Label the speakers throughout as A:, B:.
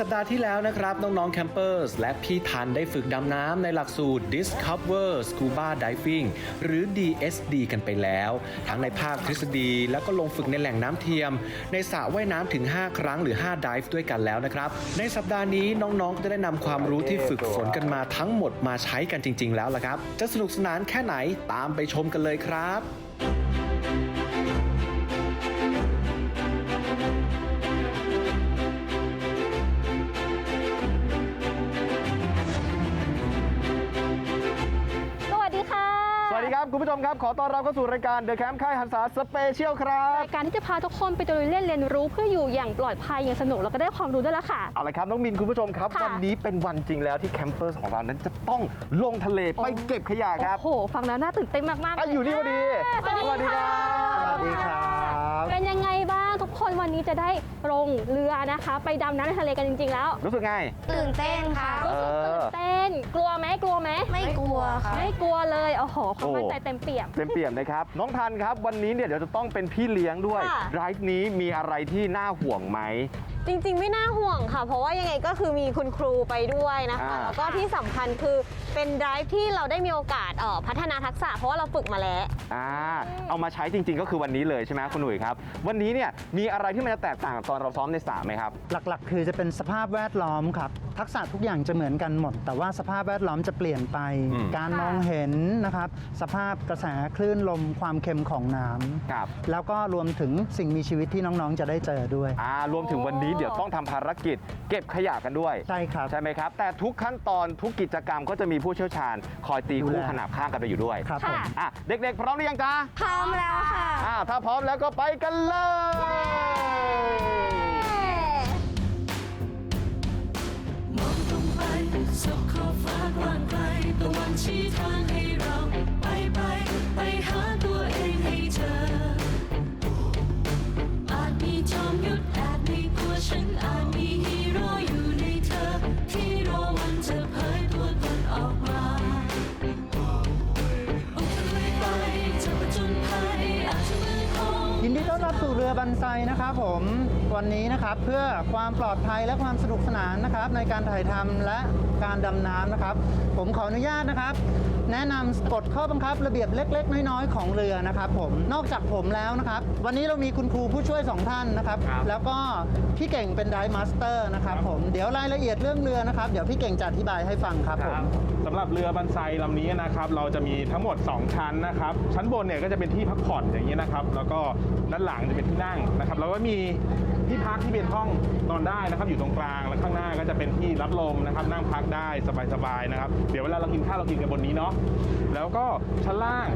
A: สัปดาห์ที่แล้วนะครับ น้องๆแคมเปอร์สและพี่ทันได้ฝึกดำน้ำในหลักสูตร Discover Scuba Diving หรือ DSD กันไปแล้ว ทั้งในภาคทฤษฎีแล้วก็ลงฝึกในแหล่งน้ำเทียม ในสระว่ายน้ำถึง 5 ครั้งหรือ 5 dive ด้วยกันแล้วนะครับ ในสัปดาห์นี้น้องๆก็จะได้นำความรู้ที่ฝึกฝนกันมาทั้งหมดมาใช้กันจริง ๆ แล้วล่ะครับ จะสนุกสนานแค่ไหนตามไปชมกันเลยครับ
B: ค
C: รับคุณผู้ชมครับ ขอต้อนรับเข้าสู่รายการ The Camp ค่ายหันษาสเปเชียลครับ
B: รายการที่จะพาทุกคนไปตะลุยเล่นเรียนรู้เพื่ออยู่อย่างปลอดภัยอย่างสนุกแล้วก็ได้ความรู้ด้วยละค่ะ
C: เอาละครับน้องมินคุณผู้ชมครับ
B: ค่ะ
C: วันนี้เป็นวันจริงแล้วที่แคมเปอร์ของเรานั้นจะต้องลงทะเลไปเก็บขยะครับ
B: โอ้โห ฟังแล้วน่าตื่นเต้นมากๆ
C: อะ
B: เล
C: อยู่นี่พอดี
B: สวัสดีค่ะ
C: สวัสดีครับ
B: เป็นยังไงบ้างทุก คนวันนี้จะได้ลงเรือนะคะ ไปดำน้ำในทะเลกันจริง ๆ แล้ว
C: รู้สึกไง
D: ตื่นเต้นค่ะ
C: เออ
B: ตื่นเต้น กลัวไหมกลัวไหม
D: ไม่กลัวค่ะ
B: ไม่กลัวเลยโอ้โหความ
C: โอ้
B: มั่นใจเต็มเปี่ยม
C: เต็มเปี่ยมนะครับ น้องทันครับ วันนี้เนี่ยเดี๋ยวจะต้องเป็นพี่เลี้ยงด้วย
B: ค่ะ
C: ไรฟ์นี้มีอะไรที่น่าห่วงไหม
D: จริงๆ ไม่น่าห่วงค่ะ เพราะว่ายังไงก็คือมีคุณครูไปด้วยนะคะ
C: อ่า
D: แล้วก็ที่สำคัญคือเป็นไดฟ์ที่เราได้มีโอกาสเอ่อพัฒนาทักษะ เพราะว่าเราฝึกมาแล้ว
C: อ่าเอามาใช้จริงๆ ก็คือวันนี้เลยใช่ไหมคุณหนุ่ยครับ วันนี้เนี่ยมีอะไรที่มันจะแตกต่างกับตอนเราซ้อมในสระไหมครับ
E: หลักๆ คือจะเป็นสภาพแวดล้อมครับ ทักษะทุกอย่างจะเหมือนกันหมด แต่ว่าสภาพแวดล้อมจะเปลี่ยนไป
C: อืม
E: การมองเห็นนะครับ สภาพกระแสคลื่นลมความเค็มของน้ำ
C: ครับ
E: แล้วก็รวมถึงสิ่งมีชีวิตที่น้องๆ จะได้เจอด้วย
C: อ่ารวมถึงวันนี้เดี๋ยวต้องทำภารกิจ เก็บขยะกันด้วย
E: ใช่ครับ
C: ใช่ไหมครับ แต่ทุกขั้นตอนทุกกิจกรรมก็จะมีผู้เชี่ยวชาญ คอยตี
E: ดู
C: คู่
E: แล
C: ขนาบข้างกันไปอยู่ด้วย
E: ครับผม
B: ค่ะ
C: อะเด็กๆ พร้อมหรือยังจ๊ะ
D: พร้อมแล้วค่ะ
C: อ่าถ้าพร้อมแล้วก็ไปกันเลย
F: มองตรงไปสุขขอบฟ้ากว้างไกลตะวันชี้ทางให้เรา ฉันอาจมีฮีโร่อยู่ในเธอ ที่รอวันจะเผยตัวตนออกมาออกทะเลไปจะผจญภัยอาจจะมืดคง
E: ยินดีต้อนรับสู่เรือบันไซนะครับผม วันนี้นะครับเพื่อความปลอดภัยและความสนุกสนานนะครับในการถ่ายทำและการดำน้ำนะครับ ผมขออนุญาตนะครับ แนะนำกฎข้อบังคับระเบียบเล็ก ๆ น้อยๆ ของเรือนะครับ ผมนอกจากผมแล้วนะครับ วันนี้เรามีคุณครูผู้ช่วยสองท่านนะครับ
C: ครับ
E: แล้วก็พี่เก่งเป็นไดมาสเตอร์นะครับผมเดี๋ยวรายละเอียดเรื่องเรือนะครับ เดี๋ยวพี่เก่งจะอธิบายให้ฟังครับผม
G: สำหรับเรือบันไซลำนี้นะครับ เราจะมีทั้งหมด 2 ชั้นนะครับ ชั้นบนเนี่ยก็จะเป็นที่พักผ่อนอย่างนี้นะครับ แล้วก็ด้านหลังจะเป็นที่นั่งนะครับ แล้วก็มีที่พักที่เป็นห้องนอนได้นะครับ อยู่ตรงกลางแล้วข้างหน้าก็จะเป็นที่รับลมนะครับ นั่งพักได้สบายๆนะครับ เดี๋ยวเวลาเรากินข้าวเรากินกันบนนี้เนาะแล้วก็ชั้นล่าง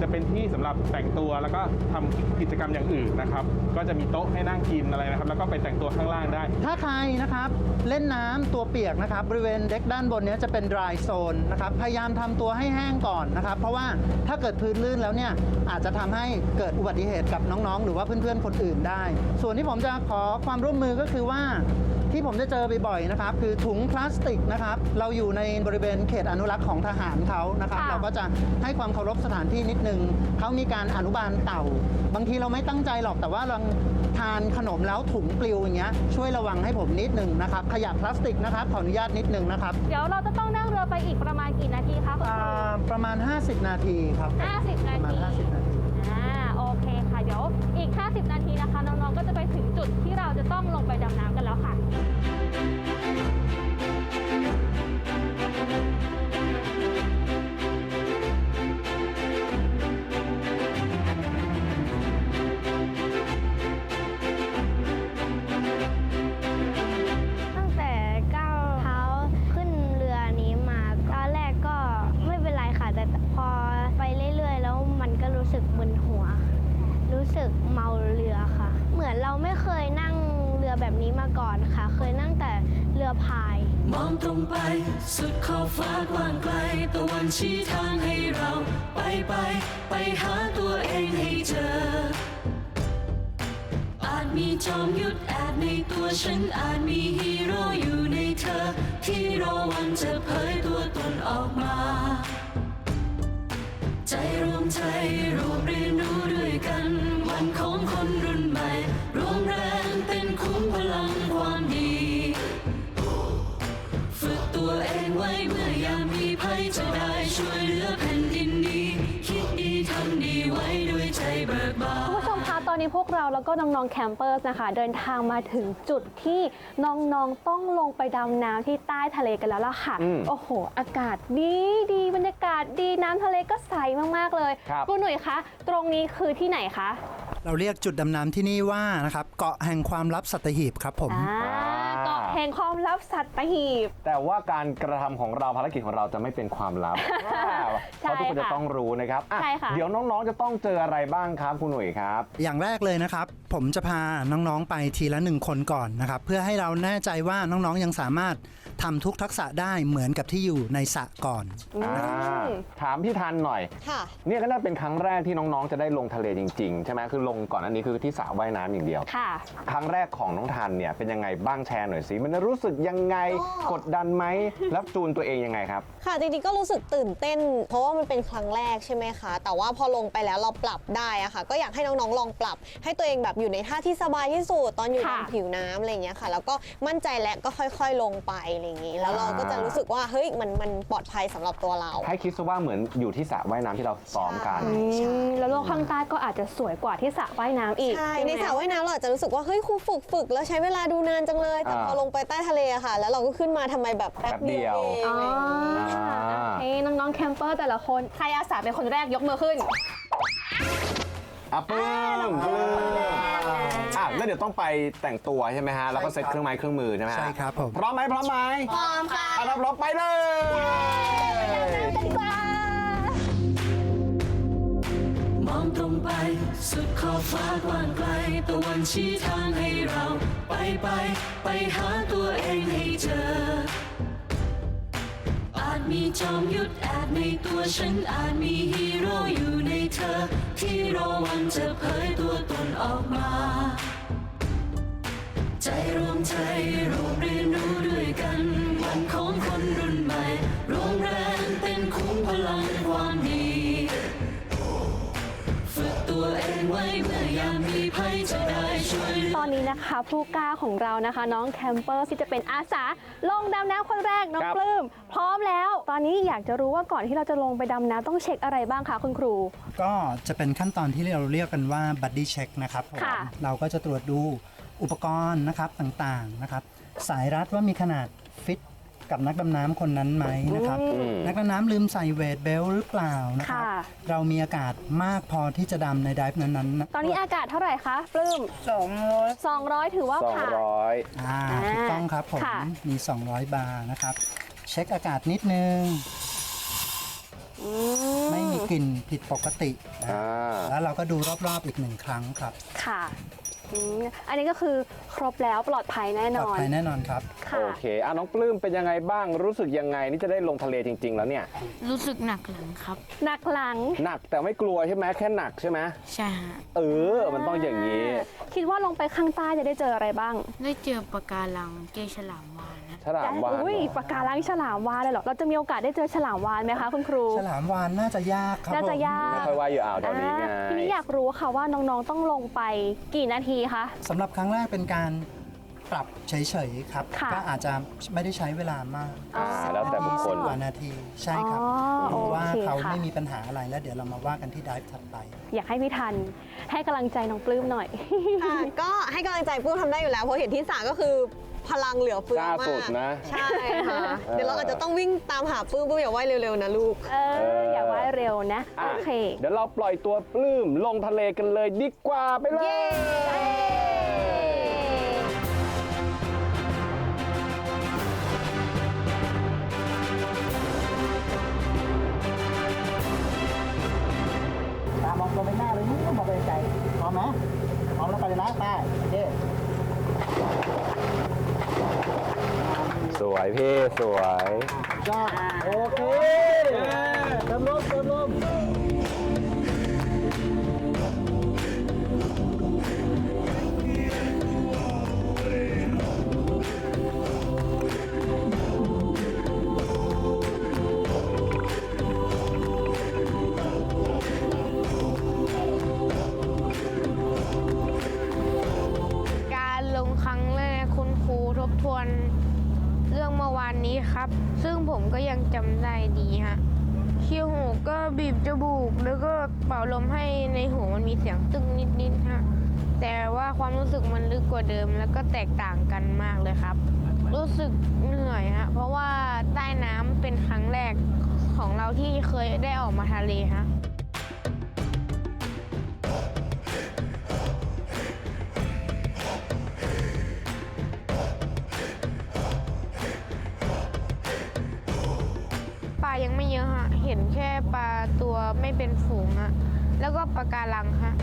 G: จะเป็นที่สำหรับแต่งตัวแล้วก็ทำกิจกรรมอย่างอื่นนะครับ ก็จะมีโต๊ะให้นั่งกินอะไรนะครับ แล้วก็ไปแต่งตัวข้างล่างได้
E: ถ้าใครนะครับเล่นน้ำตัวเปียกนะครับบริเวณเด็กด้านบนนี้จะเป็น dry zone นะครับพยายามทำตัวให้แห้งก่อนนะครับ เพราะว่าถ้าเกิดพื้นลื่นแล้วเนี่ยอาจจะทำให้เกิดอุบัติเหตุกับน้องๆ หรือว่าเพื่อนๆคนอื่นได้ ส่วนที่ผมจะขอความร่วมมือก็คือว่าที่ผมจะเจอบ่อยๆนะครับ คือถุงพลาสติกนะครับ เราอยู่ในบริเวณเขตอนุรักษ์ของทหารเขานะครับ
B: ค่ะ
E: เราก็จะให้ความเคารพสถานที่นิดนึงเขามีการอนุบาลเต่า บางทีเราไม่ตั้งใจหรอกแต่ว่าเราทานขนมแล้วถุงปลิวอย่างเงี้ยช่วยระวังให้ผมนิดนึงนะครับขยะพลาสติกนะครับขออนุญาตนิดนึงนะครับ
B: เดี๋ยวเราจะต้องนั่งเรือไปอีกประมาณกี่นาทีคะคุณค
E: อ่
B: รูา
E: ประมาณ 50 นาทีครับ
B: 50 นา
E: ประมาณ
B: ที
E: 50 นาที
B: อ่า โอเคค่ะ เดี๋ยวอีก 50 นาทีนะคะ น้อง ๆ ก็จะไปถึง จะต้องลงไปดำน้ำ
H: พาย มองตร
F: งไปสุดขอบฟ้ากว้างไกลตะวันชี้ทางให้เรา ไปไป ไปหาตัวเองให้เจอ อาจมีจอมยุทธแอบในตัวฉันอาจมีฮีโร่อยู่ในเธอ ที่รอวันจะเผยตัวตนออกมา ใจรวมใจรวมเรียน
B: อนนี้พวกเราแล้วก็น้องๆแคมเปอร์สนะคะเดินทางมาถึงจุดที่น้องๆต้องลงไปดำน้ำที่ใต้ทะเลกันแล้วล่ะค่ะ
C: อืม
B: โอ้โห อากาศดีดีบรรยากาศดีน้ำทะเลก็ใสมากๆเลย
C: ครับ
B: ณหนุ่ยคะ ตรงนี้คือที่ไหนคะ
E: เราเรียกจุดดำน้ำที่นี่ว่านะครับเกาะแห่งความลับสัตหีบครับผม
B: อ่า เกาะแห่งความลับสัตหีบ
C: แต่ว่าการกระทำของเราภารกิจของเราจะไม่เป็นความลับเพราะทุกคนจะต้องรู้นะครับอะ
B: ใช่ค่ะ
C: เดี๋ยวน้องๆจะต้องเจออะไรบ้างครับคุณหนุ่ยครับ
E: อย่างแรกเลยนะครับ ผมจะพาน้องๆไปทีละหนึ่งคนก่อนนะครับ เพื่อให้เราแน่ใจว่าน้องๆยังสามารถทำทุกทักษะได้เหมือนกับที่อยู่ในสระก่อน
C: อ่าถามพี่ทันหน่อย
D: ค่ะ
C: เนี่ยก็น่าเป็นครั้งแรกที่น้องๆจะได้ลงทะเลจริงๆใช่ไหมคือลงก่อนอันนี้คือที่สระว่ายน้ำอย่างเดียว
B: ค่ะ
C: ครั้งแรกของน้องทันเนี่ยเป็นยังไงบ้างแชร์หน่อยสิมันรู้สึกยังไง
D: ก็
C: กดดันไหมแล้วจูนตัวเองยังไงครับ
D: ค่ะจริงๆก็รู้สึกตื่นเต้น เพราะว่ามันเป็นครั้งแรกใช่ไหมคะ แต่ว่าพอลงไปแล้วเราปรับได้อะค่ะ ก็อยากให้น้องๆลองปรับ ให้ตัวเองแบบอยู่ในท่าที่สบายที่สุดตอนอยู่บ
B: ค่ะ
D: นผิวน้ำอะไรอย่างเงี้ยค่ะ แล้วก็มั่นใจและก็ค่อยๆลงไปอะไรอย่างงี้ แล้วเราก็จะรู้สึกว่าเฮ้ยมันมันปลอดภัยสำหรับตัวเรา
C: ให้คิดซะว่าเหมือนอยู่ที่สระว่ายน้ำที่เราซ้อมกัน
D: ใช่
B: อืมแล้วโลกข้างใต้ก็อาจจะสวยกว่าที่สระว่ายน้ำอีก
D: ใช่
B: ไหม
D: ในสระว่ายน้ำเราอาจจะรู้สึกว่า เฮ้ยครูฝึกฝึกแล้วใช้เวลาดูนานจังเลย แต่
C: อ่า
D: พอลงไปใต้ทะเลอะค่ะ แล้วเราก็ขึ้นมาทำไมแบบแป๊บเดียว
C: แป๊บเดียว
D: เอง
B: อ๋อ
D: อะไรอย่างเงี้ย
C: อ่า
B: โอเคน้องๆแคมเปอร์แต่ละคน ใครอาสาเป็นคนแรกยกมือขึ้น
C: อะปึ้งปึ้งอะแล้วเดี๋ยวต้องไปแต่งตัวใช่ไหมฮะ แล้วก็เซ็ตเครื่องไม้เครื่องมือใช่ไหมฮะ
E: ใช่ครับผม
C: พร้อมไหมพร้อมไหมพร้อมค่ะรับรบไปเลย
F: มอ องตรงไป สุดขอบฟ้ากว้างไกลตะวันชี้ทางให้เรา ไปไป ไปหาตัวเองให้เจอ อาจมีจอมยุทธแอบในตัวฉันอาจมีฮีโร่อยู่ในเธอ ที่รอวันจะเผยตัวตนออกมา ใจรวมใจรวมเรียนรู้ด้วยกัน ตอ
B: นนี้นะคะผู้กล้าของเรานะคะ น้องแคมเปอร์ที่จะเป็นอาสาลงดำน้ำคนแรกน้อง
C: ครับ
B: ปลื้มพร้อมแล้ว ตอนนี้อยากจะรู้ว่าก่อนที่เราจะลงไปดำน้ำต้องเช็คอะไรบ้างคะคุณครู
E: ก็จะเป็นขั้นตอนที่เราเรียกกันว่า buddy check นะครับผม
B: ค่ะ
E: เราก็จะตรวจดูอุปกรณ์นะครับต่างๆนะครับ สายรัดว่ามีขนาดฟิต กับนักดำน้ำคนนั้นไหมนะครับ
C: อืม
E: นักดำน้ำลืมใส่เวทเบลหรือเปล่านะครับ
B: ค่ะ
E: เรามีอากาศมากพอที่จะดำในดิฟนั้นๆนะ
B: ตอนนี้อากาศเท่าไหร่คะปลื้ม200 200 ถือว่า
C: สอง
B: ผ่าน
C: ร้อย
E: อ่า
B: อ่า
E: ถูกต้องครับผม
B: ค่ะ
E: มี 200 บาร์นะครับ เช็คอากาศนิดนึง
B: อื
E: ไม่มีกลิ่นผิดปกตินะ
C: อ่า
E: แล้วเราก็ดูรอบๆอีกหนึ่งครั้งครับ
B: ค่ะ อืมอันนี้ก็คือครบแล้วปลอดภัยแน่
E: ป
B: น
E: ลอด
B: อน
E: ภัยแน่นอนครับ
B: ค่ะ
C: โอเคอะน้องปลื้มเป็นยังไงบ้างรู้สึกยังไงนี่จะได้ลงทะเลจริง ๆ แล้วเนี่ย
I: รู้สึกหนักหลังครับ
B: หนักหลัง
C: หนักแต่ไม่กลัวใช่ไหมแค่หนักใช่ไหม
I: ใช่ฮะ
C: เออ มันต้องอย่างนี้
B: คิดว่าลงไปข้างใต้จะได้เจออะไรบ้าง
I: ได้เจอปะการังเกฉลามวาฬนะ
C: ฉลามวาฬ
B: อุ้ยปะการังฉลามวาฬเลยเหรอ เราจะมีโอกาสได้เจอฉลามวาฬไหมคะคุณครู
E: ฉลามวานน่าจะยากครับ
B: น่าจะ
E: ผม
B: ยาก
C: ไม่ค่อยว่ายอยู่อ่าวแถวนี้ไง
B: อ่าทีนี้อยากรู้ค่ะว่าน้องๆต้องลงไปกี่นาทีคะ
E: สำหรับครั้งแรกเป็นการปรับเฉยๆครับ
B: ค่ะ
E: ก็อาจจะไม่ได้ใช้เวลามาก
C: อ่าแล้วแต่บุคคล
E: 20กว่านาที ใช่ครับ
B: อ๋อ
E: ดูว่า
B: โอเค
E: เขา
B: ค่ะ
E: ไม่มีปัญหาอะไรแล้วเดี๋ยวเรามาว่ากันที่ดิฟถัดไป
B: อยากให้พี่ทันให้กำลังใจน้องปลื้มหน่อย
D: ค่ะก็ให้กำลังใจปื้มทำได้อยู่แล้วเพราะเห็นที่สาก็คือ พลังเหลือเฟือก
C: ล้าสุ
D: มา
C: ด
D: ก
C: นะ
D: ใช่ค่ะเดี๋ยวเราอาจจะต้องวิ่งตามหาปื้มปื้มอย่าว่ายเร็วๆนะลูก
B: เออ อย่าว่ายเร็วนะ
C: อะ
B: โอเค
C: เดี๋ยวเราปล่อยตัวปลื้มลงทะเลกันเลยดีกว่าไปเลย
E: ตามองตรงไปหน้าเลยนี่มองไปไกลพร้อมไหมพร้อมแล้วไปเลยนะไปโอเค
C: ส วยพี่สวย
E: จ้าโอเคเติมลมเติม
H: นี้ครับ ซึ่งผมก็ยังจำได้ดีฮะคิวหูก็บีบจมูกแล้วก็เป่าลมให้ในหูมันมีเสียงตึ้งนิดๆฮะแต่ว่าความรู้สึกมันลึกกว่าเดิม แล้วก็แตกต่างกันมากเลยครับ รู้สึกเหนื่อยฮะเพราะว่าใต้น้ำเป็นครั้งแรกของเราที่เคยได้ออกมาทะเลฮะ ยังไม่เยอะฮะ เห็นแค่ปลาตัวไม่เป็นฝูงฮะ แล้วก็ปลาการังฮะ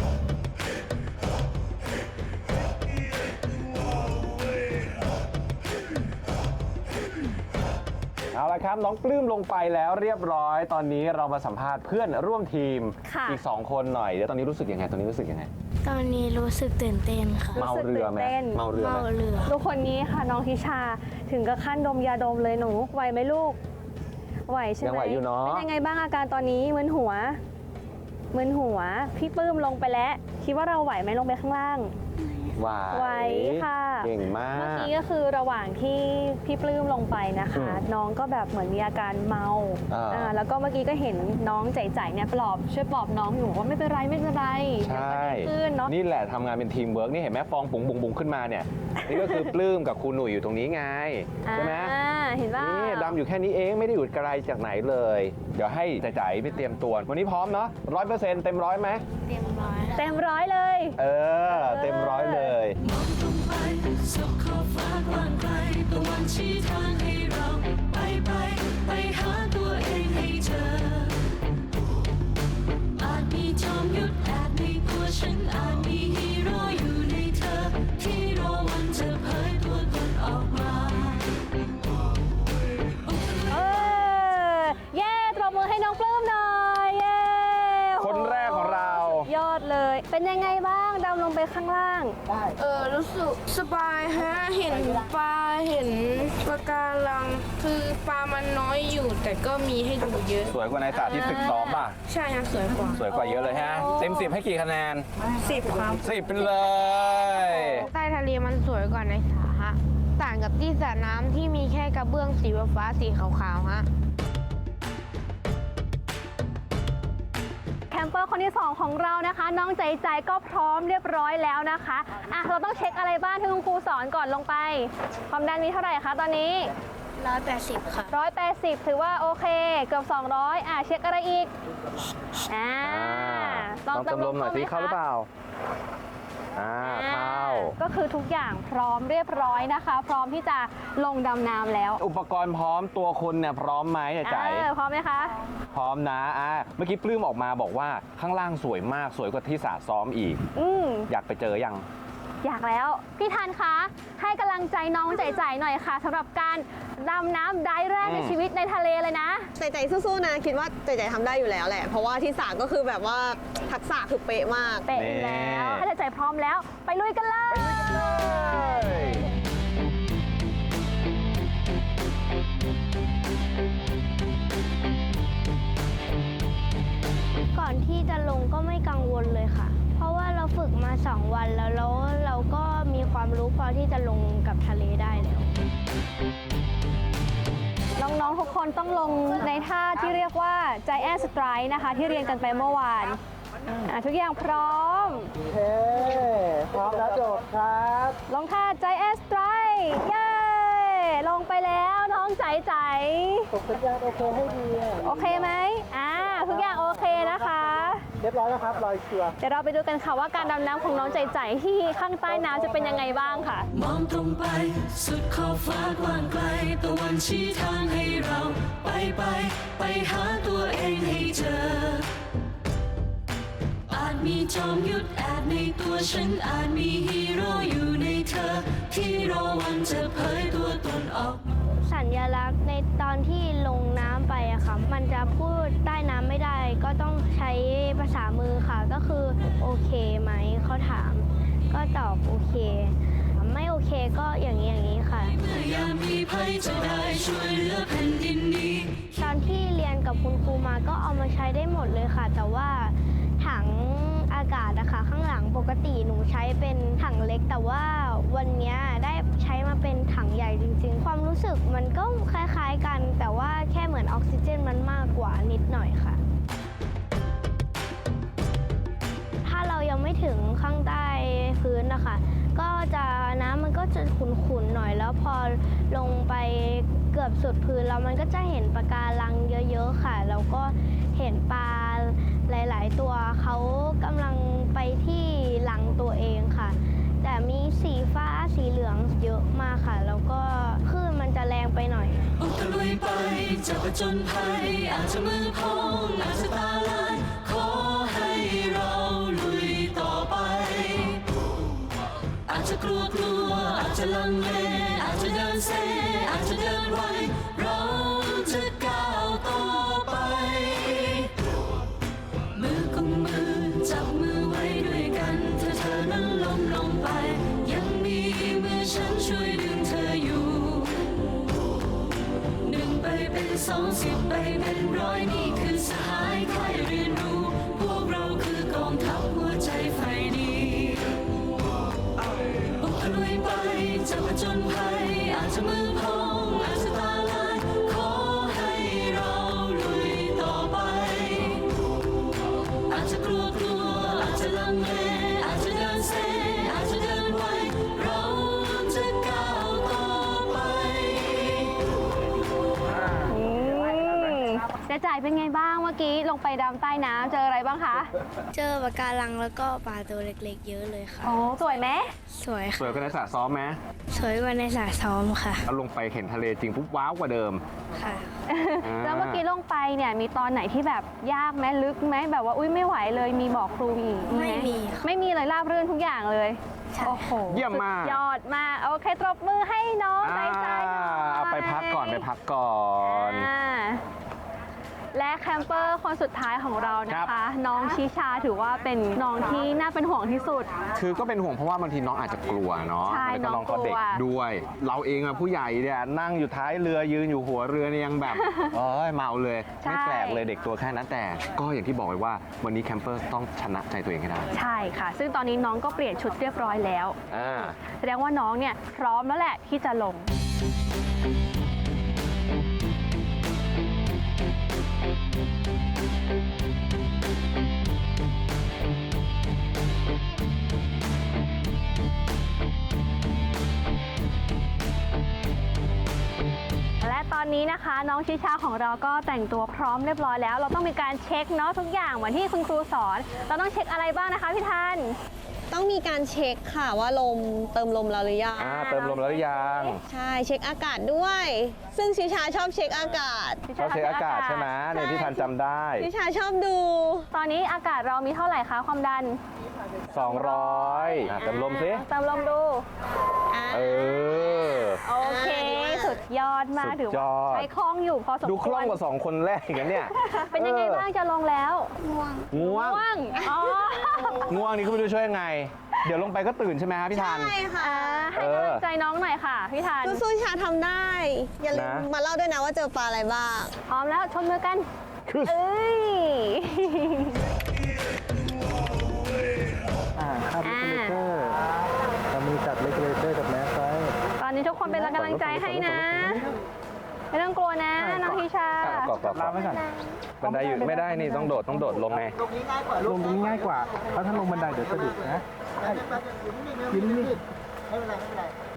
C: เอาละครับ น้องปลื้มลงไปแล้วเรียบร้อย ตอนนี้เรามาสัมภาษณ์เพื่อนร่วมทีม
B: ค่ะ
C: อีก 2 คนหน่อย เดี๋ยวตอนนี้รู้สึกยังไง ตอนนี้รู้สึกยังไง
I: ตอนนี้รู้สึกตื่นเต้นค่ะ
C: เมาเรือไหม
B: รู้สึกตื่นเต้น
C: เมาเรือไห
I: เมามเรือ
B: ดูคนนี้ค่ะน้องทิชาถึงกับขั้นดมยาดมเลยหนูไหวไหมลูก ไหวใช่ไหม
C: ยังไหวอยู่เนอะ
B: เป็นยังไงบ้างอาการตอนนี้มึนหัวมึนหัว พี่ปื้มลงไปแล้ว คิดว่าเราไหวไหมลงไปข้างล่าง
C: ไหว
B: ไหวค่ะ
C: เก่งมา
B: เมื่อกกี้ก็คือระหว่างที่พี่ปลื้มลงไปนะคะ
C: อืม
B: น้องก็แบบเหมือนมีอาการเมา
C: อ่า
B: อ่าแล้วก็เมื่อกี้ก็เห็นน้องใจใจเนี่ยปลอบช่วยปลอบน้องอยู่บอกว่าไม่เป็นไรไม่เป็นไร
C: ใช่
B: เดี๋ยวก็ดีขึ้นเนาะ
C: นี่แหละทำงานเป็นทีมเวิร์กนี่เห็นไหมฟองปุงบุงบุงขึ้นมาเนี่ยนี่ก็คือปลื้มกับครูหนุ่ยอยู่ตรงนี้ไงใช่ไหม
B: อ่าเห็นป่ะ
C: นี่ดำอยู่แค่นี้เองไม่ได้อยู่ไกลจากไหนเลย เดี๋ยวให้จ่ายๆไปเตรียมตัววันนี้พร้อมเนาะร้อยเปอร์เซ็นต์เต็มร้อยไหม
I: เต็มร้อย
B: เต็มร้อยเลย
C: เออ เต็มร้อยเลย
F: มองตรงไปสุขขอบฟ้ากว้างไกลตะวันชี้ทางให้เราไปไปไปหาตัวเองให้เจอ อาจมีจอมยุทธแอบในตัวฉันอาจมีฮี
B: ไปข้างล่าง
H: เออรู้สึกสบายฮะเห็นปลาเห็นปลาการัง คือปลามันน้อยอยู่ แต่ก็มีให้ดูเยอะ
C: สวยกว่าในสาธิตฝึกซ้อมป่ะ
H: ใช่ฮะสวยกว่า
C: สวยกว่าเยอะเลยฮะ เต็มสิบให้กี่คะแนน
H: สิบครับ
C: สิบไปเลย
H: ใต้ทะเลมันสวยกว่าในสระฮะต่างกับที่สระน้ำที่มีแค่กระเบื้องสีฟ้าๆสีขาวๆฮะ
B: มเปอร์คนที่ 2 ของเรานะคะ น้องใจใจก็พร้อมเรียบร้อยแล้วนะคะอะเราต้องเช็คอะไรบ้างที่คุณครูสอนก่อนลงไป ความดันมีเท่าไหร่คะตอนนี้
I: ร้อยแปดสิบค่ะ
B: 180 ถือว่าโอเค เกือบ 200อะเช็คอะไรอีกอ่า
C: ลองเติมลมหน่อยสิเข้าหรือเปล่า อ่าเข้า
B: ก็คือทุกอย่างพร้อมเรียบร้อยนะคะ พร้อมที่จะลงดำน้ำแล้ว
C: อุปกรณ์พร้อมตัวคุณเนี่ยพร้อมไหมเนี่ยใจ
B: เออพร้อมไหมคะ
C: พร้อมนะอ่าเมื่อกี้ปลื้มออกมาบอกว่าข้างล่างสวยมากสวยกว่าที่สระซ้อมอีก
B: อืม
C: อยากไปเจอยัง
B: อยากแล้ว พี่ทันคะ ให้กำลังใจน้องใจใจหน่อยค่ะสำหรับการดำน้ำได้แรกใน
C: อืม
B: ชีวิตในทะเลเลยนะ
D: ใจใจสู้ๆนะ คิดว่าใจใจทำได้อยู่แล้วแหละ เพราะว่าที่สามก็คือแบบว่าทักษะคือเป๊ะมาก
B: เป๊ะอยู่แล้วถ้าใจใจพร้อมแล้ว ไปลุยกันเลย
H: ก่อนที่จะลงก็ไม่กังวลเลยค่ะ เพราะว่าเราฝึกมา2วันแล้วแล้วเราก็มีความรู้พอที่จะลงกับทะเลได้แล้ว
B: น้องๆ ทุกคนต้องลงในท่าที่เรียกว่า Giant Strike นะคะ ที่เรียนกันไปเมื่อวานอะทุกอย่างพร้อม
E: โอเคพร้อมแล้วโจทย์ครับ
B: ลงท่า Giant Strike เย้ ลงไปแล้วน้องใจใจ
E: ตกสัญญาณโอเคให้ดีอะ
B: โอเคไหมอ่าทุกอย่างโอเคนะคะ
E: เรียบร้อยแล้วครับลอยชัวร์
B: เดี๋ยวเราไปดูกันค่ะว่าการดำน้ำของน้องใจใจที่ข้างใต้น้ำจะเป็นยังไงบ้างค่ะ
F: มองตรงไป สุดขอบฟ้ากว้างไกลตะวันชี้ทางให้เรา ไปไป ไปหาตัวเองให้เจอ อาจมีจอมยุทธแอบในตัวฉันอาจมีฮีโร่อยู่ในเธอ ที่รอวันจะเผยตัวตนออกมา
H: สัญลักษณ์ในตอนที่ลงน้ำไปอะค่ะ มันจะพูดใต้น้ำไม่ได้ ก็ต้องใช้ภาษามือค่ะ ก็คือโอเคไหมเขาถาม ก็ตอบโอเค ไม่โอเคก็อย่างนี้อย่างนี้ค่ะ
F: เมื่อยามมีภัยจะได้ช่วยเหลือแผ่นดินนี้
H: ตอนที่เรียนกับคุณครูมาก็เอามาใช้ได้หมดเลยค่ะ แต่ว่าถังอากาศอะค่ะข้างหลังปกติหนูใช้เป็นถังเล็ก แต่ว่าวันนี้ได้ ช้มาเป็นถังใหญ่จริง ๆ ความรู้สึกมันก็คล้ายๆกัน แต่ว่าแค่เหมือนออกซิเจนมันมากกว่านิดหน่อยค่ะ ถ้าเรายังไม่ถึงข้างใต้พื้นนะคะ ก็จะน้ำมันก็จะขุ่นๆหน่อยแล้วพอลงไปเกือบสุดพื้นแล้วมันก็จะเห็นปะการังเยอะๆค่ะ แล้วก็เห็นปลาหลาย ๆ ตัวเขากำลังไปที่หลังตัวเองค่ะ แต่มีสีฟ้าสีเหลืองเยอะมากค่ะ แล้วก็คลื่นมันจะแรงไปหน่อย
F: ออกตะลุยไปจะผจญภัยอาจจะมือพองอาจจะตาลายขอให้เราลุยต่อไป อาจจะกลัวกลัวอาจจะลังเลอาจจะเดินเซอาจจะเดินไวเรา สองสิบไปเป็นร้อยนี่คือสหายใครเรียนรู้ พวกเราคือกองทัพหัวใจไฟดีบุกตะลุยไปจะผจญภัยอาจจะมือ จ๊จ่ายเป็นไง
B: บ้างเมื่อกี้ลงไปดำใต้น้ำเจออะไรบ้างคะ
H: เจอปะการังแล้วก็ปลาตัวเล็กๆ เยอะเลยค่ะ
B: โอ้สวยไหม
H: สวย
C: สวยกันในสระซ้อมไหม
H: สวยกว่าในสระซ้อมค่ะ
C: เอาลงไปเห็นทะเลจริงปุ๊บว้าวกว่าเดิม
H: ค่ะ
C: อ่า
B: แล้วเมื่อกี้ลงไปเนี่ยมีตอนไหนที่แบบยากไหมลึกไหมแบบว่าอุ้ยไม่ไหวเลยมีบอกครูอีกห
H: ไม่มีค่ะ
B: ไม่มีเลยราบรื่นทุกอย่างเลย
H: ใช่
B: โอ้โห
C: เยี่ยมมาก
B: สุดยอดมากโอเคตบมือให้น้องใจ
C: อ่า
B: ใจหน่อย
C: เอาไปพักก่อนไปพักก่อน
B: อ่า และแคมเปอร์คนสุดท้ายของเรานะคะ น้องชิชาถือว่าเป็นน้องที่น่าเป็นห่วงที่สุด
C: คือก็เป็นห่วงเพราะว่าบางทีน้องอาจจะกลัวเนาะ
B: ใช่
C: แล้วก็น้องเขาเด็ก
B: น้องกลัว
C: ด้วย เราเองอะผู้ใหญ่เนี่ยนั่งอยู่ท้ายเรือยืนอยู่หัวเรือเนี่ยยังแบบ เอ้ยเมาเลย
B: ใช่
C: ไม่แปลกเลยเด็กตัวแค่นั้นแต่ ก็อย่างที่บอกไว้ว่าวันนี้แคมเปอร์ต้องชนะใจตัวเองให้ได้
B: ใช่ค่ะ ซึ่งตอนนี้น้องก็เปลี่ยนชุดเรียบร้อยแล้ว
C: อ่า
B: แสดงว่าน้องเนี่ยพร้อมแล้วแหละที่จะลง อนนี้นะคะ น้องชิชาของเราก็แต่งตัวพร้อมเรียบร้อยแล้ว เราต้องมีการเช็คเนาะทุกอย่างเหมือนที่คุณครูสอน เราต้องเช็คอะไรบ้างนะคะพี่ทัน
D: ต้องมีการเช็คค่ะว่าลมเติมลมเราหรือยัง
C: อ่าเติมลมแล้วหรือยัง
D: ใช่เช็คอากาศด้วย ซึ่งชิชาชอบเช็คอากาศ
C: เขาเช็คอากาศใช่ไหมเนี่ยพี่ทันจำได้
D: ชิชาชอบดู
B: ตอนนี้อากาศเรามีเท่าไหร่คะความดัน
C: 200อะเติมลมสิ
B: เติมลมดู
C: เออ
B: โอเค
D: อ่า ดีมาก
B: สุดยอดมาก
C: สุด
B: ถือว่าย
C: อด
B: ใช้คล่องอยู่พอสมควร
C: ดูคล่องกว่าสองคนแรกอีกันเนี่ย
B: เป็นยังไงบ้างจะลงแล้ว
C: ง่วง
B: ง่วงอ๋อ
C: ง่วงนี่ก็ไม่รู้ช่วยยังไง เดี๋ยวลงไปก็ตื่นใช่ไหมฮะพี่ทัน
D: ใช่ค่ะ
B: อ่าให้กำลังใจน้องหน่อยค่ะพี่ทัน
D: สู้ๆชาทำได้ อย่าลืม
C: นะ
D: มาเล่าด้วยนะว่าเจอปลาอะไรบ้าง
B: พร้อมแล้วชมมือกัน
C: คือ
B: เอ้ย
E: อ่าครับ
B: อ่า
E: เลเตอร์
B: คนเป็นกำลังใจให้นะ ไม่ต้องกลัวนะน้องทิชา
C: เกาะเกาะ
E: ลา
C: เกาะ
E: ไว้ก่อน
C: บันไดอยู่ไม่ได้นี่ต้องโดดต้องโดดลงไง
E: ลงตรงนี้ง่ายกว่าเพราะถ้าลงบันไดเดี๋ยวสะดุดนะยิ้มนี่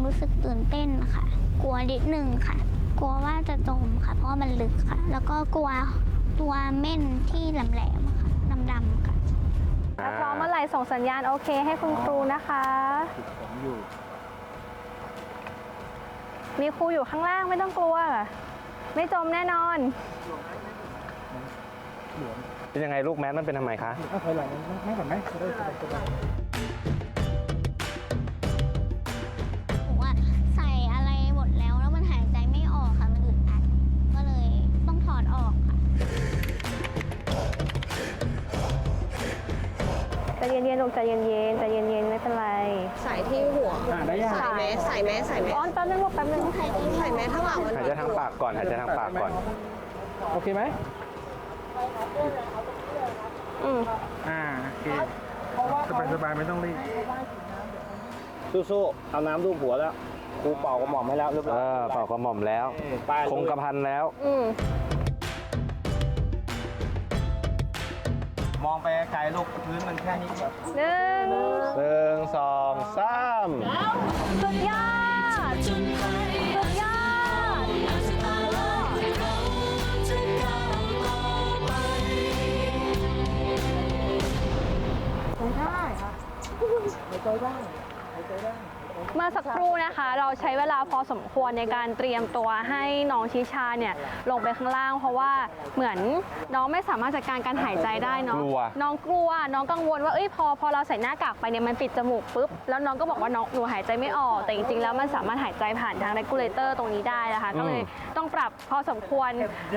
H: รู้สึกตื่นเต้นค่ะ กลัวนิดนึงค่ะ กลัวว่าจะจมค่ะ เพราะว่ามันลึกค่ะ แล้วก็กลัวตัวเม่นที่แหลมๆอะค่ะดำๆค่ะ
B: ถ้าพร้อมเมื่อไหร่ส่งสัญญาณโอเคให้คุณครูนะคะ
E: ผมอยู่
B: มีครูอยู่ข้างล่างไม่ต้องกลัว ไม่จมแน่นอน
C: เป็นยังไงลูกแมสมันเป็นทำไมคะ
E: เอาถอยหลังนั่งก่อนไหมจะได้สบายๆ
H: ย็น
B: ๆลูกใจเย็นๆใจเย็นๆไม่เป็นไร
D: ใส่ที่หัว
E: อ่าได้ยัง
D: ใส่แมสใส่แมสใส่แมส
B: อ๋อแป๊บนึงลูกแป๊บนึง
D: ใส่แมสข้างหลังมัน
C: หายใจทางปากก่อนหายใจทางปากก่อน
E: โอเคไหม
B: อืม
E: อ่าโอเค
G: สบายสบายๆไม่ต้องรีบ
C: สู้ๆเอาน้ำลูบหัวแล้วครูเป่ากระหม่อมให้แล้วเรียบร้อย
A: เออเป่ากระหม่อมแล้ว
C: ไป
A: คงกระพันแล้ว
B: อืม
C: มองไปไกลๆลูกพื้นมันแค่นี้
B: หนึ่ง
C: หนึ่งสองสาม
B: สุดยอด
F: จนภัย
B: สุดยอด
F: อาจจะตาลายเราจะก้าวต่อไป
B: เมื่อสักครู่นะคะ เราใช้เวลาพอสมควรในการเตรียมตัวให้น้องชิชาเนี่ยลงไปข้างล่าง เพราะว่าเหมือนน้องไม่สามารถจัดการการหายใจได้เนาะ
C: กลัว
B: น้องกลัวน้องกังวลว่าเอ้ยพอพอเราใส่หน้ากากไปเนี่ยมันปิดจมูกปุ๊บแล้วน้องก็บอกว่าน้องหนูหายใจไม่ออก แต่จริงๆแล้วมันสามารถหายใจผ่านทาง regulator ตรงนี้ได้นะคะก็เลยต้องปรับพอสมควร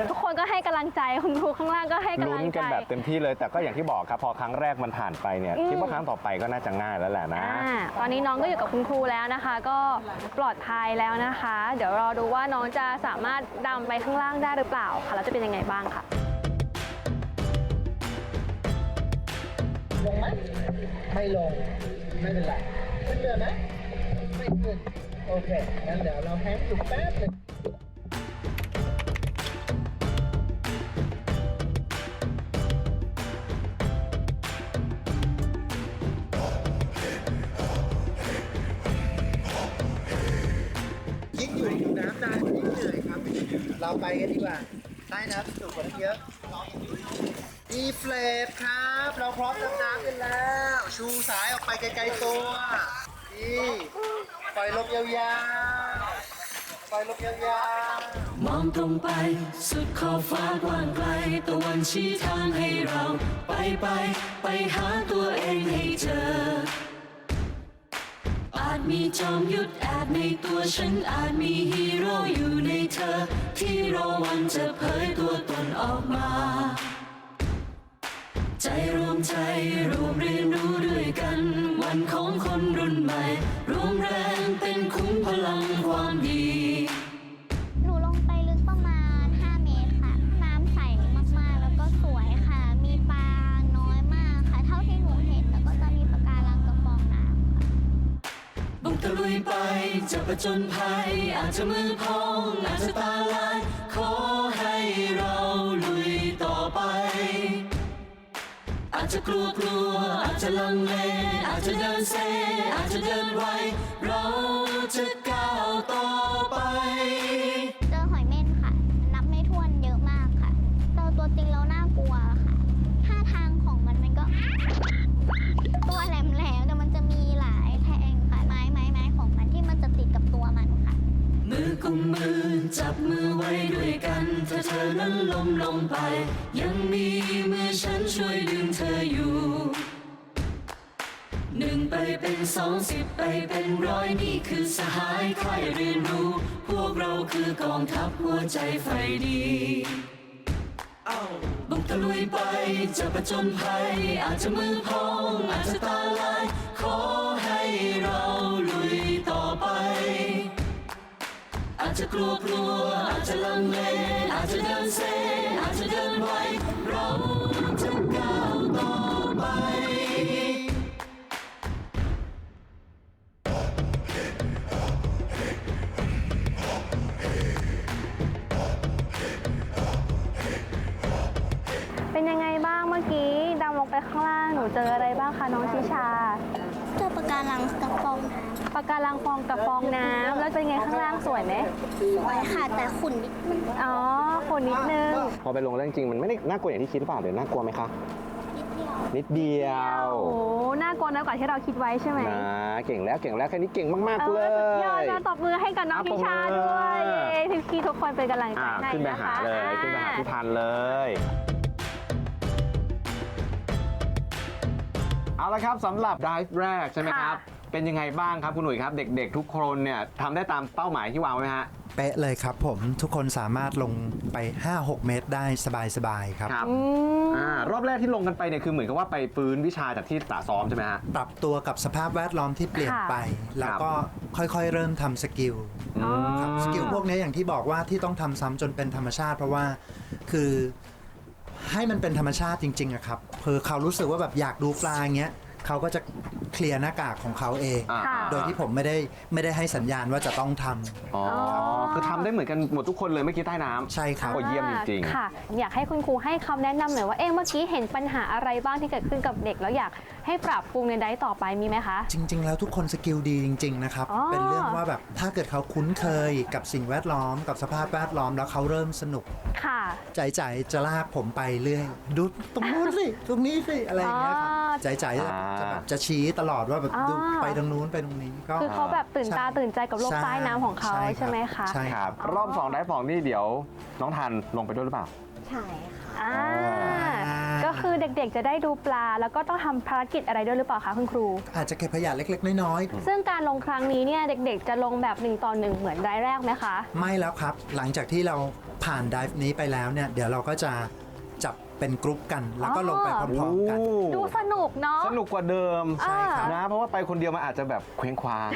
B: ทุกคนก็ให้กำลังใจคุณครูข้างล่างก็ให้กำ
C: ลุ้
B: ลั
C: น
B: งใจ
C: กันแบบเต็มที่เลย แต่ก็อย่างที่บอกครับ พอครั้งแรกมันผ่านไปเนี่ย
B: อืม
C: คิดว่าครั้งต่อไปก็น่าจะง่ายแล้วแหละนะ
B: อ่าตอนนี้น้องก็อยู่กับคุณครูแล้วนะคะ ก็ปลอดภัยแล้วนะคะ เดี๋ยวรอดูว่าน้องจะสามารถดำไปข้างล่างได้หรือเปล่าค่ะแล้วจะเป็นยังไงบ้างค่ะ
E: ไหมไม่ลง ไม่เป็นไรขึ้นเรือไหมไม่ขึ้น โอเค งั้นเดี๋ยวเราแฮงอยู่แป๊บหนึง เราไปกันดีกว่าใต้น้ำสุดกว่านี้เยอะดีเฟลตครับ เราพร้อมดำน้ำกันแล้ว ชูสายออกไปไกลๆตัวนี่ปล่อยลมยาวๆปล่อยลมยาวๆ
F: มองตรงไป สุดขอบฟ้ากว้างไกลตะวันชี้ทางให้เรา ไปไป ไปหาตัวเองให้เจอ มีจอมยุทธแอบในตัวฉันอาจมีฮีโร่อยู่ในเธอ ที่รอวันจะเผยตัวตนออกมา ใจรวมใจรวมเรียนรู้ด้วยกัน วันของคนรุ่นใหม่รวมแรงเป็นคุ้มพลัง
H: ไป จะประ
F: จนภัย อาจจะมือพองอาจจะตาลาย ขอให้เราลุยต่อไป อาจจะกลัวกลัว อาจจะลังเล อาจจะเดินเซ อาจจะเดินไว เราจะก้าวต่อไป
H: จับมือไว้
F: ด้วยกันถ้าเธอนั้นล้มลงไป ยังมีมือฉันช่วยดึงเธออยู่หนึ่งไปเป็นสองสิบไปเป็นร้อยนี่คือสหายใครเรียนรู้ พวกเราคือกองทัพหัวใจไฟดีบุกตะลุยไปจะประจนภัย อาจจะมือพองอาจจะตาลาย ขอให้เรา จจะกลัวกลัวอาจจะลังเลอาจจะเดินเซอาจจะเดินไวเราจะก้าวต่อไป
B: เป็นยังไงบ้างเมื่อกี้ดำลงไปข้างล่าง หนูเจออะไรบ้างคะน้องชิชา
H: การังกระปองน้
B: ปะการังฟองกับฟองน้ำแล้วเป็นไงข้างล่างสวยไหมำ
H: สวยค่ะแต่ขุ่นนิดนึง
B: อ๋อคนนิดนึง
C: พอไปลงแล้วจริงๆมันไม่ได้น่ากลัวอย่างที่คิดหรือเปล่าหรือน่ากลัวไหมคะ
H: นิดเดียว
C: นิดเดียว
B: โอ้น่ากลัวน้อยกว่าที่เราคิดไว้ใช่ไหม
C: นะเก่งแล้วเก่งแล้วแค่นี้เก่งมาก
B: เอ
C: ๆ เล
B: อสุดยอด
C: ย
B: นะตบมือให้กับน้อง
C: อะ
B: พิชา
C: ปรบมือ
B: ด้วยเย้พี่ๆทุกคนเป็นกำลังใจ
C: อ่า
B: ให้
C: ขึ้นไป
B: นะ
C: หา
B: คะ
C: เลย
B: อ่า
C: ขึ้นไปหาพี่พันธุ์เลย เอาละครับสำหรับดิฟแรกใช่ไหมครับ เป็นยังไงบ้างครับคุณหนุ่ยครับ เด็กๆ ทุกคนเนี่ยทำได้ตามเป้าหมายที่วางไว้ไหมฮะ
E: เป๊ะเลยครับผมทุกคนสามารถลงไป 5-6 เมตรได้สบาย ๆ ครับ
C: ครับ
B: อืม
C: อ่ารอบแรกที่ลงกันไปเนี่ยคือเหมือนกับว่าไปฟื้นวิชาจากที่ตาซ้อมใช่ไหมฮะ
E: ปรับตัวกับสภาพแวดล้อมที่เปลี่ยน
B: ค่ะ
E: ไป แล้วก็ค่อยๆ เริ่มทำสกิล
B: อ๋อ
E: ครับสกิลพวกนี้อย่างที่บอกว่าที่ต้องทำซ้ำจนเป็นธรรมชาติ เพราะว่าคือ ให้มันเป็นธรรมชาติจริงๆอะครับเพอเขารู้สึกว่าแบบอยากดูปลาอย่างเงี้ยเขาก็จะ เคลียร์หน้ากากของเขาเอง
C: อ่า
B: ค่ะ
E: โดยที่ผมไม่ได้ไม่ได้ให้สัญญาณว่าจะต้องทำ
C: อ๋อคือทำได้เหมือนกันหมดทุกคนเลยเมื่อกี้ใต้น้ำ
E: ใช่ครับ
C: โอ้เยี่ยมจริงๆ
B: ค่ะ อยากให้คุณครูให้คำแนะนำหน่อยว่า เอ๊ะเมื่อกี้เห็นปัญหาอะไรบ้างที่เกิดขึ้นกับเด็ก แล้วอยากให้ปรับปรุงในไดฟ์ต่อไปมีไหมคะ
E: จริง ๆ แล้วทุกคนสกิลดีจริง ๆ นะครับ
B: อ๋อ
E: เป็นเรื่องว่าแบบถ้าเกิดเขาคุ้นเคยกับสิ่งแวดล้อมกับสภาพแวดล้อมแล้วเขาเริ่มสนุก
B: ค่ะ
E: ใจใจจะลากผมไปเรื่อย ดูตรงนู้นสิ ตรงนี้สิ อะไรอย่างเงี้ยครับ
B: อ๋อ
E: ใจใจจะจะแบบจะชี้ตลอดว่าแบบ
B: อ๋อ
E: ดูไปตรงนู้นไปตรงนี้ก็
B: คือเขาแบบตื่นตา
E: ใช่
B: ตื่นใจกับโลก
E: ใช่
B: ใต้น้ำของเขา
E: ใช่ครับ
B: ใช่ไหมคะ
E: ใช่
C: ครับ รอบสองได้ฟองนี่เดี๋ยวน้องทันลงไปด้วยหรือเปล่า
D: ใช่ค่ะ
B: อ่าก็คือเด็กๆจะได้ดูปลา แล้วก็ต้องทำภารกิจอะไรด้วยหรือเปล่าคะคุณครู
E: อาจจะเก็บขยะเล็ก ๆ น้อย
B: ซึ่งการลงครั้งนี้เนี่ยเด็กๆ จะลงแบบหนึ่งต่อหนึ่งเหมือนรายแรกไหมคะ
E: ๆ ไม่แล้วครับ หลังจากที่เราผ่านไดฟ์นี้ไปแล้วเนี่ย เดี๋ยวเราก็จะจับ เป็นกรุ๊ปกัน แล้วก็ลงไปพร้อมๆกัน
B: ดูสนุกเนาะ
C: สนุกกว่าเดิม
B: ใช่ค่ะ
C: นะ เพราะว่าไปคนเดียวมันอาจจะแบบเคว้งคว้าง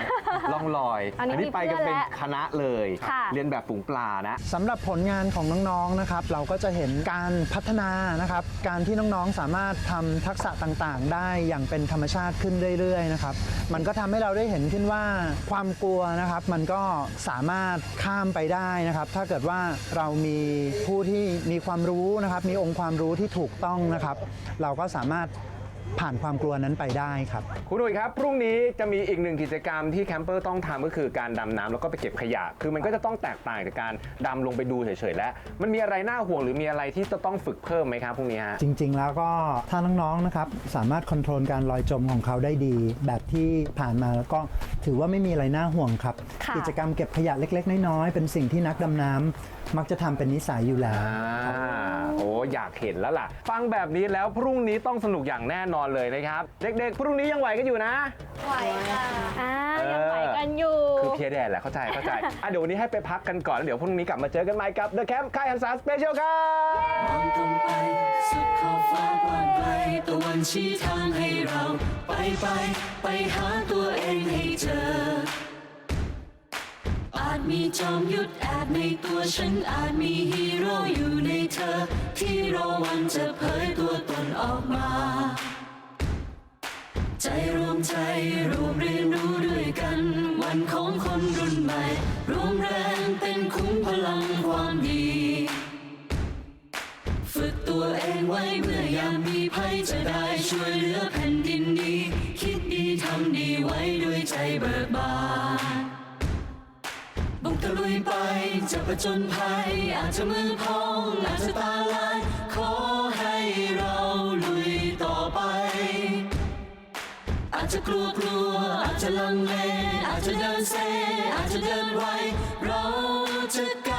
C: ล่องลอย
B: อันนี้มี
C: ไปกันเป็น
B: เพื่อนแล้ว
C: คณะเลย
B: ค่ะ
C: เรียนแบบฝูงปลานะ
E: สำหรับผลงานของน้องๆ นะครับ เราก็จะเห็นการพัฒนานะครับ การที่น้องๆ สามารถทำทักษะต่างๆ ได้อย่างเป็นธรรมชาติขึ้นเรื่อยๆ นะครับ มันก็ทำให้เราได้เห็นขึ้นว่าความกลัวนะครับ มันก็สามารถข้ามไปได้นะครับ ถ้าเกิดว่าเรามีผู้ที่มีความรู้นะครับ มีองค์ความรู้ที่ถูกต้องนะครับ เราก็สามารถผ่านความกลัวนั้นไปได้ครับ
C: คุณหนุ่ยครับ พรุ่งนี้จะมีอีกหนึ่งกิจกรรมที่แคมเปอร์ต้องทำก็คือการดำน้ำแล้วก็ไปเก็บขยะ คือมันก็จะต้องแตกต่างจากการดำลงไปดูเฉยๆแล้วมันมีอะไรน่าห่วงหรือมีอะไรที่จะต้องฝึกเพิ่มไหมครับพรุ่งนี้ฮะ
E: จริง ๆ แล้วก็ถ้าน้องๆนะครับสามารถคอนโทรลการลอยจมของเขาได้ดี แบบที่ผ่านมาแล้วก็ถือว่าไม่มีอะไรน่าห่วงครับ
B: ค่ะ
E: กิจกรรมเก็บขยะเล็ก ๆ น้อยๆเป็นสิ่งที่นักดำน้ำ มักจะทำเป็นนิสัยอยู่แล้ว
C: อ่าโอ้อยากเห็นแล้วล่ะ ฟังแบบนี้แล้วพรุ่งนี้ต้องสนุกอย่างแน่นอนเลยนะครับ เด็กๆ พรุ่งนี้ยังไหวกันอยู่นะ
B: อ่า
C: เออ
B: ยังไหวกันอยู่
C: คือเพลียแดดแหละเข้าใจเข้าใจ อะเดี๋ยววันนี้ให้ไปพักกันก่อนแล้วเดี๋ยวพรุ่งนี้กลับมาเจอกันใหม่กับ The Camp ค่ายฮันซาสเปเชียลครับ
F: มองตรงไป สุดขอบฟ้ากว้างไกลตะวันชี้ทางให้เรา ไปไป ไปหาตัวเองให้เจออาจ มีจอมยุทธแอบในตัวฉันอาจมีฮีโร่อยู่ในเธอ ที่รอวันจะเผยตัวตนออกมา ใจรวมใจรวมเรียนรู้ด้วยกัน วันของคนรุ่นใหม่รวมแรงเป็นคุ้มพลังความดี ฝึกตัวเองไว้เมื่อยามมีภัยจะได้ช่วยเหลือแผ่นดินนี้คิดดีทำดีไว้ด้วยใจเบิกบาน บุกตะลุยไป จะประจนภัย อาจจะมือพองอาจจะตาลาย ขอให้เราลุยต่อไป อาจจะกลัวกลัว อาจจะลังเลอาจจะเดินเซอาจจะเดินไวเราจะก้าว